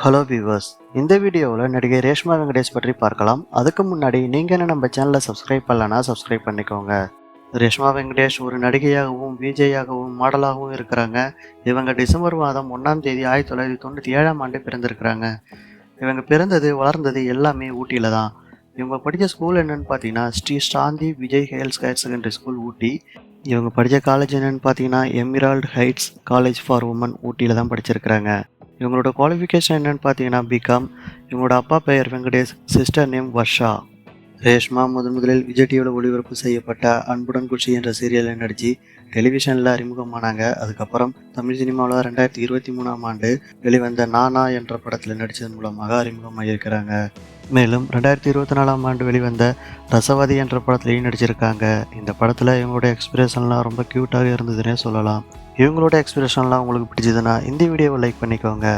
Hello viewers இந்த வீடியோவில் நடிகை ரேஷ்மா வெங்கடேஷ் பற்றி பார்க்கலாம். அதுக்கு முன்னாடி நீங்கள் என்ன நம்ம சேனலை சப்ஸ்கிரைப் பண்ணலன்னா சப்ஸ்கிரைப் பண்ணிக்கோங்க. ரேஷ்மா வெங்கடேஷ் ஒரு நடிகையாகவும் விஜயாகவும் மாடலாகவும் இருக்கிறாங்க. இவங்க டிசம்பர் மாதம் ஒன்றாம் தேதி ஆயிரத்தி தொள்ளாயிரத்தி தொண்ணூற்றி ஏழாம் ஆண்டு பிறந்திருக்கிறாங்க. இவங்க பிறந்தது வளர்ந்தது எல்லாமே ஊட்டியில் தான். இவங்க படித்த ஸ்கூல் என்னென்னு பார்த்தீங்கன்னா ஸ்ரீ சாந்தி விஜய் ஹேல்ஸ் ஹையர் செகண்டரி ஸ்கூல் ஊட்டி. இவங்க படித்த காலேஜ் என்னென்னு பார்த்தீங்கன்னா Emerald Heights college for women ஊட்டியில் தான் படிச்சிருக்கிறாங்க. இவங்களோட குவாலிஃபிகேஷன் என்னென்னு பார்த்தீங்கன்னா பிகாம் இவங்களோட அப்பா பெயர் வெங்கடேஷ் சிஸ்டர் நேம் வர்ஷா. ரேஷ்மா முதன் முதலில் விஜய் டிவியில் ஒளிபரப்பு செய்யப்பட்ட அன்புடன் குச்சி என்ற சீரியலில் நடித்து டெலிவிஷனில் அறிமுகமானாங்க. அதுக்கப்புறம் தமிழ் சினிமாவில் ரெண்டாயிரத்தி இருபத்தி மூணாம் ஆண்டு வெளிவந்த நானா என்ற படத்தில் நடித்ததன் மூலமாக அறிமுகமாகியிருக்கிறாங்க மேலும் ரெண்டாயிரத்தி இருபத்தி நாலாம் ஆண்டு வெளிவந்த ரசவாதி என்ற படத்துலையும் நடிச்சிருக்காங்க. இந்த படத்தில் இவங்களோட எக்ஸ்பிரஷன்லாம் ரொம்ப க்யூட்டாக இருந்ததுன்னே சொல்லலாம். இவங்களோட எக்ஸ்பிரஷன்லாம் உங்களுக்கு பிடிச்சதுன்னா இந்த வீடியோவை லைக் பண்ணிக்கோங்க.